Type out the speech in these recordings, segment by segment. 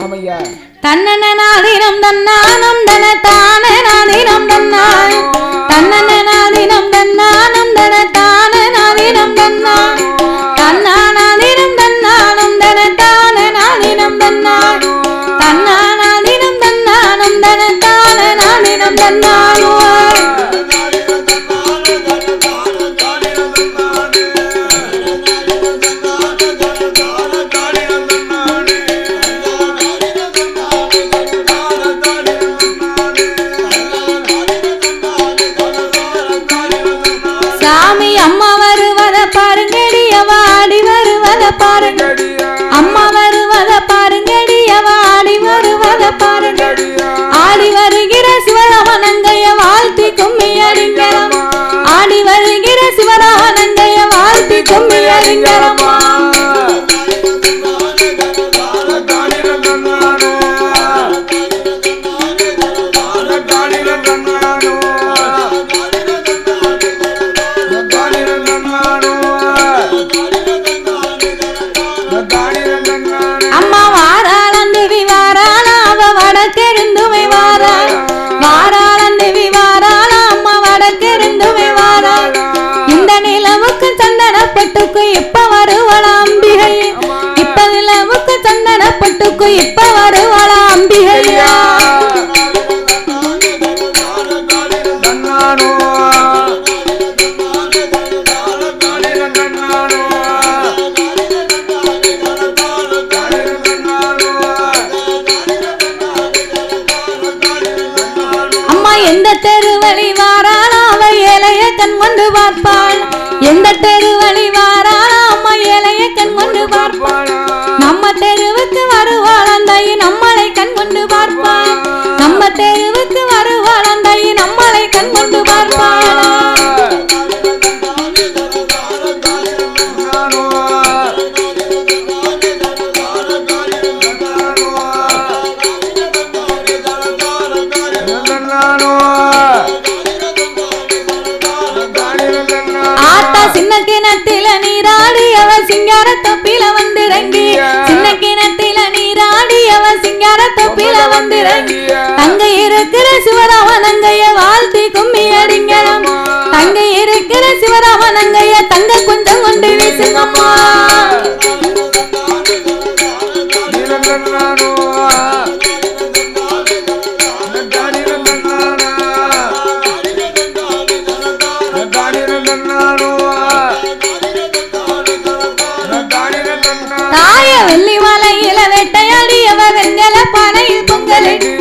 ஆமையா. தன்னானம் தன தானனாதினம் தன்னாய் தன்னனாதினம் தன்னானம் தன தானனாதினம் தன்னாய் தும்மி கும்மி அடிங்கலம் ஆடி வருகிற சிவராமனங்கைய வாழ்த்தி தும்மி அடிங்கலமா வருவாள் நம்மளை கண் கொண்டு பார்ப்பாள் நம்ம தெருவுக்கு வருவாள் அந்தாயி நம்மளை கண் கொண்டு பார்ப்பாள் ஆத்தா சின்ன கிணத்தில நீராடி அவ சிங்கார தொப்பில வந்திறங்கி சிங்கார தொப்பில வந்திறங்கி தங்க இருக்கிற சிவராமனங்கைய வாழ்த்தி கும்மி அடிங்கலாம் தங்க இருக்கிற சிவராமனங்கைய தங்க கொஞ்சம் கொண்டு வீசுங்கம்மா. பானையில்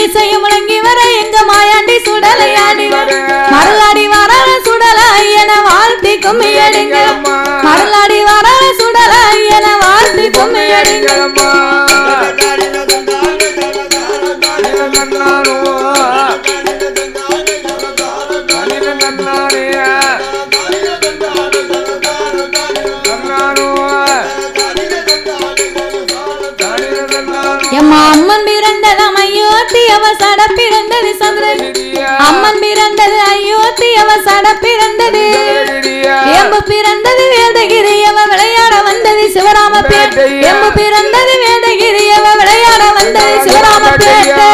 இசையும் முழங்கி வர எங்க மாயாண்டி சுடலையாடி வர. மருளாடி வர சுடல ஐயன வாழ்த்தி கும்மியடிங்க மருளாடி வர சுடல ஐயன வாழ்த்தி கும்மி எம்மா அம்மன் பிறந்தது அயோத்தி அவ சட பிறந்தது சந்திரன். அம்மன் பிறந்தது அயோத்தி அவ சட பிறந்தது. எம்பு பிறந்தது வேதகிரி அவ விளையாட வந்தது சிவராம பேட்டை எம்பு பிறந்தது வேதகிரி அவ விளையாட வந்தது சிவராம பேட்டை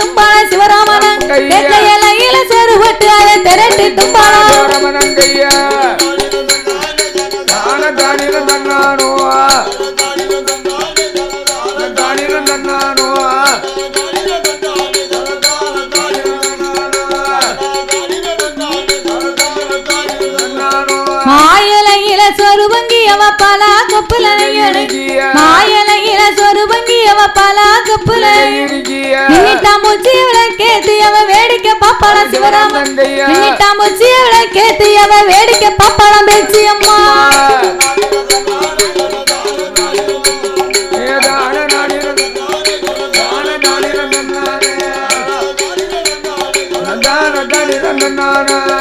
தும்பான சிவராமன. கையில செருவட்டு அதை திரட்டி தும்பான கையா மாயலையில சொருபங்கி அவ பல கப்புல மாயலையில சொருபங்கி அவ பல கப்புல வேடிக்கை பாப்பாளம் சிவராமன் நின்னிட்டா மூச்சி அவளை கேத்து அவ வேடிக்கை பாப்பாளம் பேச்சு அம்மா. மங்கள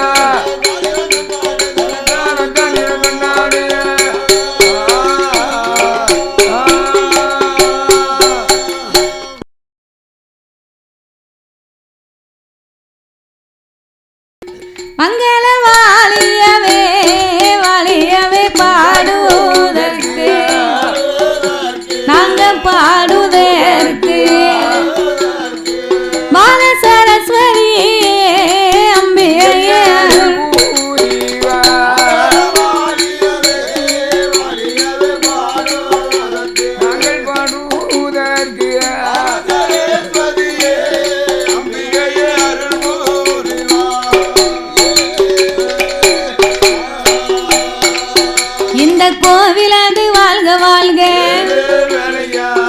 கோவிலாது வாழ்க வாழ்க.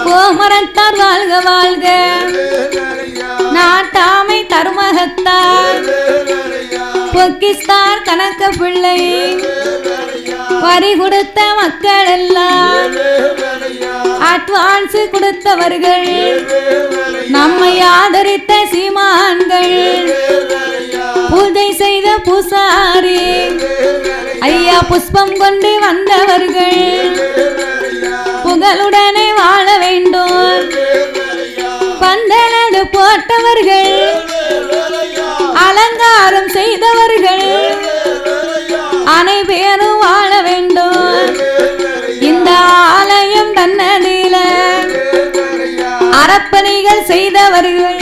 கோமரத்தார் வாழ்க வாழ்க. நாட்டாமை தருமகத்தார். பொக்கிஸ்தார் கணக்க பிள்ளை. வரி கொடுத்த மக்கள் எல்லாம் அட்வான்ஸ் கொடுத்தவர்கள். நம்மை ஆதரித்த சீமான்கள். பூஜை செய்த பூசாரி. ஐயா புஷ்பம் கொண்டு வந்தவர்கள். புகழுடனே வாழ வேண்டும். பந்தலடு போட்டவர்கள். அலங்காரம் செய்தவர்கள். அனைவரும் வாழ வேண்டும். இந்த ஆலயம் தன்னதில அறப்பணிகள் செய்தவர்கள்.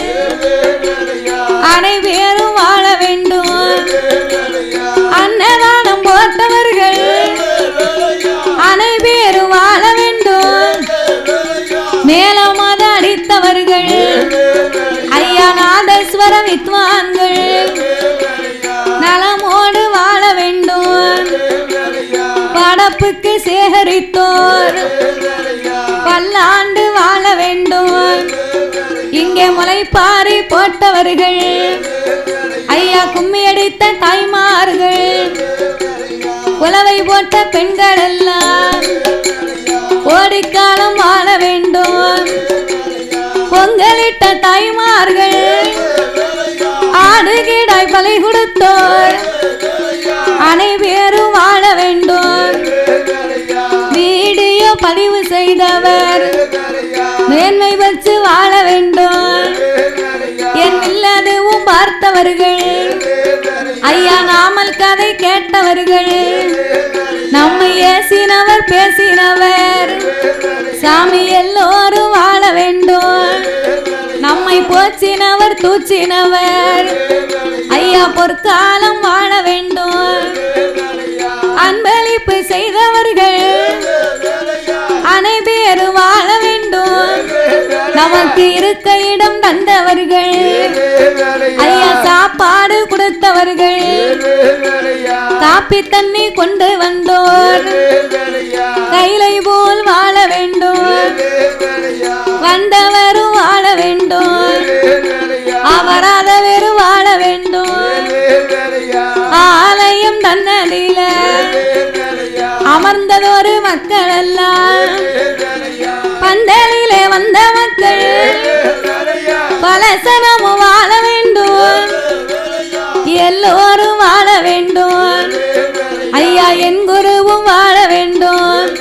அனைவரும் வாழ வேண்டும். படப்புக்கு சேகரித்தோர். பல்லாண்டு வாழ வேண்டும் இங்கே முளைப்பாறை போட்டவர்கள். ஐயா கும்மி அடித்த தாய்மார்கள். உலவை போட்ட பெண்கள் எல்லாம் கோடிக்காலம் வாழ வேண்டும் பொங்கலிட்ட தாய்மார்கள் ஆடுகிடாய் பலி கொடுத்தோர். அனைவரும் செய்தவர். மேன்மை வச்சு வாழ வேண்டும். என் இல்லாதவும் பார்த்தவர்கள். ஐயா நாமல் கதை கேட்டவர்கள். நம்மை ஏசினவர் பேசினவர். சாமி எல்லோரும் வாழ வேண்டும். நம்மை போச்சினவர் தூச்சினவர் ஐயா பொற்காலம் வாழ வேண்டும். நமக்கு இருக்க இடம் தந்தவர்கள். ஐயா சாப்பாடு கொடுத்தவர்கள். காப்பி தண்ணி கொண்டு வந்தோர். கைலை போல் வாழ வேண்டும். வந்தவரும் வாழ வேண்டும். அவராதவரும் வாழ வேண்டும். ஆலயம் தன்னதில அமர்ந்ததொரு மக்கள் எல்லாம் பந்தலிலே வந்த மக்கள் பல வாழ வேண்டும். எல்லோரும் வாழ வேண்டும். ஐயா என் குருவும் வாழ வேண்டும்.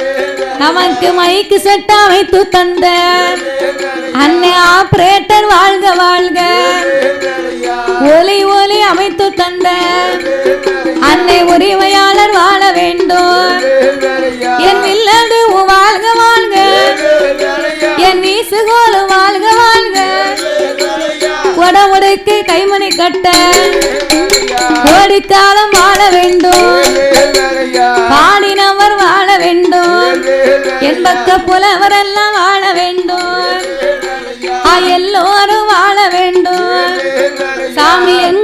நமக்கு மைக்கு செட் அமைத்து தந்த அன்னை ஆபரேட்டர் வாழ்க வாழ்க. ஒலி ஒலி அமைத்து தந்த உடமுடைக்கு கைமணி கட்ட கோடிக்காலம் வாழ வேண்டும். பாடினவர் வாழ வேண்டும். என் பக்க புலவரெல்லாம் வாழ வேண்டும். எல்லோரும் வாழ வேண்டும். சாமி என்